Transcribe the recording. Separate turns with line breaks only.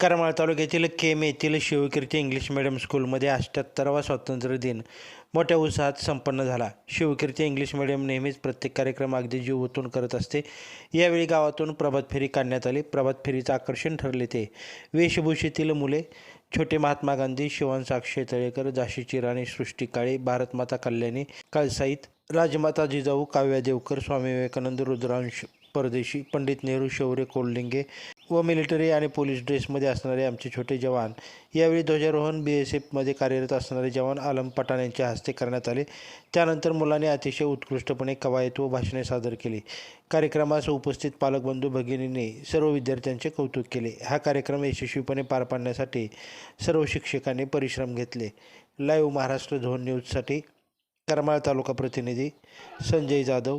करमाळ तालुक्यातील केम येथील शिवकीर्ती English medium स्कूलमध्ये अठ्ठ्याहत्तरावा स्वातंत्र्य दिन मोठ्या उत्साहात संपन्न झाला. शिवकीर्ती इंग्लिश मीडियम नेहमीच प्रत्येक कार्यक्रम अगदी जीव ओतून करत असते. यावेळी गावातून प्रभात फेरी काढण्यात आली. प्रभात फेरीचं आकर्षण ठरले ते. वेशभूषेतील मुले छोटे महात्मा गांधी शिवान साक्षी तळेकर झाशीची राणी सृष्टी काळे भारतमाता कल्याणी काळसाईत राजमाता जिजाऊ काव्या देवकर स्वामी विवेकानंद रुद्रांश परदेशी पंडित नेहरू शौर्य कोल्डिंगे व मिलिटरी आणि पोलीस ड्रेसमध्ये असणारे आमचे छोटे जवान. यावेळी ध्वजारोहण बी एस एफमध्ये कार्यरत असणारे जवान आलम पठाण यांच्या हस्ते करण्यात आले. त्यानंतर मुलांनी अतिशय उत्कृष्टपणे कवायत व भाषणे सादर केली. कार्यक्रमास उपस्थित पालकबंधू भगिनींनी सर्व विद्यार्थ्यांचे कौतुक केले. हा कार्यक्रम यशस्वीपणे पार पाडण्यासाठी सर्व शिक्षकांनी परिश्रम घेतले. लाईव्ह महाराष्ट्र झोन न्यूजसाठी करमाळ तालुका प्रतिनिधी संजय जाधव